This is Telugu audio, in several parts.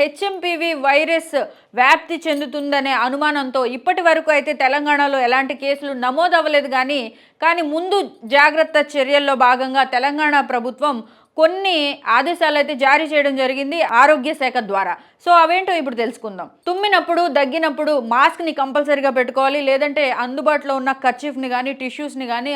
హెచ్ఎంపివి వైరస్ వ్యాప్తి చెందుతుందనే అనుమానంతో ఇప్పటి వరకు అయితే తెలంగాణలో ఎలాంటి కేసులు నమోదు అవ్వలేదు కానీ కానీ ముందు జాగ్రత్త చర్యల్లో భాగంగా తెలంగాణ ప్రభుత్వం కొన్ని ఆదేశాలు అయితే జారీ చేయడం జరిగింది ఆరోగ్య శాఖ ద్వారా. సో అవేంటో ఇప్పుడు తెలుసుకుందాం. తుమ్మినప్పుడు దగ్గినప్పుడు మాస్క్ని కంపల్సరీగా పెట్టుకోవాలి. లేదంటే అందుబాటులో ఉన్న కర్చీఫ్ని కానీ టిష్యూస్ని కానీ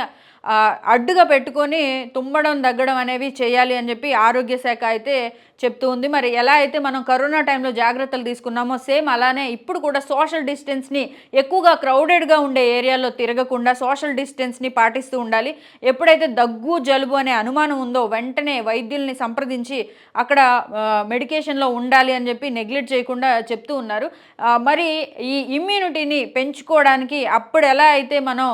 అడ్డుగా పెట్టుకొని తుమ్మడం దగ్గడం అనేవి చేయాలి అని చెప్పి ఆరోగ్య శాఖ అయితే చెప్తూ ఉంది. మరి ఎలా అయితే మనం కరోనా టైంలో జాగ్రత్తలు తీసుకున్నామో సేమ్ అలానే ఇప్పుడు కూడా సోషల్ డిస్టెన్స్ని ఎక్కువగా క్రౌడెడ్గా ఉండే ఏరియాలో తిరగకుండా సోషల్ డిస్టెన్స్ని పాటిస్తూ ఉండాలి. ఎప్పుడైతే దగ్గు జలుబు అనే అనుమానం ఉందో వెంటనే వైద్యుల్ని సంప్రదించి అక్కడ మెడికేషన్లో ఉండాలి అని చెప్పి నెగ్లెక్ట్ చేయకుండా చెప్తూ ఉన్నారు. మరి ఈ ఇమ్యూనిటీని పెంచుకోవడానికి అప్పుడు ఎలా అయితే మనం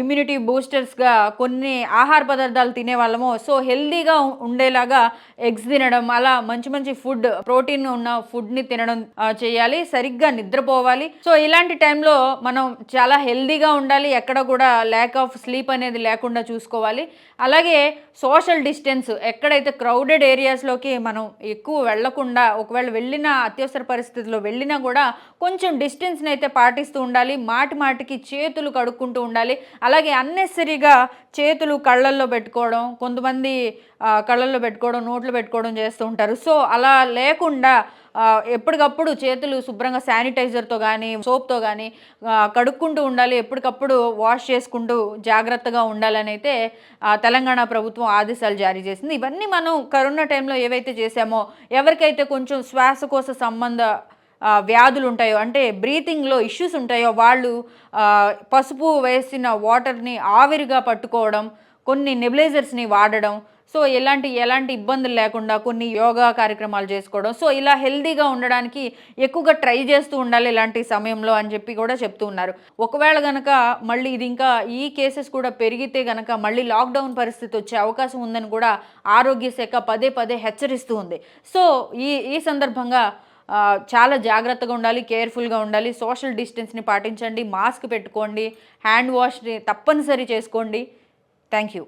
ఇమ్యూనిటీ బూస్టర్స్గా కొన్ని ఆహార పదార్థాలు తినేవాళ్ళము. సో హెల్దీగా ఉండేలాగా ఎగ్స్ తినడం అలా మంచి మంచి ఫుడ్ ప్రోటీన్ ఉన్న ఫుడ్ని తినడం చేయాలి. సరిగ్గా నిద్రపోవాలి. సో ఇలాంటి టైంలో మనం చాలా హెల్దీగా ఉండాలి. ఎక్కడ కూడా ల్యాక్ ఆఫ్ స్లీప్ అనేది లేకుండా చూసుకోవాలి. అలాగే సోషల్ డిస్టెన్స్ ఎక్కడైతే క్రౌడెడ్ ఏరియాస్లోకి మనం ఎక్కువ వెళ్ళకుండా ఒకవేళ వెళ్ళిన అత్యవసర పరిస్థితుల్లో వెళ్ళినా కూడా కొంచెం డిస్టెన్స్ని అయితే పాటిస్తూ ఉండాలి. మాటి మాటికి చేతులు కడుక్కుంటూ ఉండాలి. అలాగే అన్నెసరీగా చేతులు కళ్ళల్లో పెట్టుకోవడం కొంతమంది కళ్ళల్లో పెట్టుకోవడం నోట్లో పెట్టుకోవడం చేస్తూ ఉంటారు. సో అలా లేకుండా ఎప్పటికప్పుడు చేతులు శుభ్రంగా శానిటైజర్తో కానీ సోప్తో కానీ కడుక్కుంటూ ఉండాలి ఎప్పటికప్పుడు వాష్ చేసుకుంటూ జాగ్రత్తగా ఉండాలని అయితే తెలంగాణ ప్రభుత్వం ఆదేశాలు జారీ చేసింది. ఇవన్నీ మనం కరోనా టైంలో ఏవైతే చేసామో ఎవరికైతే కొంచెం శ్వాసకోశ సంబంధ వ్యాధులు ఉంటాయో అంటే బ్రీతింగ్లో ఇష్యూస్ ఉంటాయో వాళ్ళు పసుపు వేసిన వాటర్ని ఆవిరిగా పట్టుకోవడం కొన్ని నెబిలైజర్స్ని వాడడం సో ఎలాంటి ఎలాంటి ఇబ్బందులు లేకుండా కొన్ని యోగా కార్యక్రమాలు చేసుకోవడం. సో ఇలా హెల్దీగా ఉండడానికి ఎక్కువగా ట్రై చేస్తూ ఉండాలి ఇలాంటి సమయంలో అని చెప్పి కూడా చెప్తూ ఉన్నారు. ఒకవేళ కనుక మళ్ళీ ఇది ఇంకా ఈ కేసెస్ కూడా పెరిగితే కనుక మళ్ళీ లాక్డౌన్ పరిస్థితి వచ్చే అవకాశం ఉందని కూడా ఆరోగ్య శాఖ పదే పదే హెచ్చరిస్తూ ఉంది. సో ఈ ఈ సందర్భంగా చాలా జాగ్రత్తగా ఉండాలి కేర్ఫుల్గా ఉండాలి సోషల్ డిస్టెన్స్ని పాటించండి మాస్క్ పెట్టుకోండి హ్యాండ్ వాష్ని తప్పనిసరి చేసుకోండి. Thank you.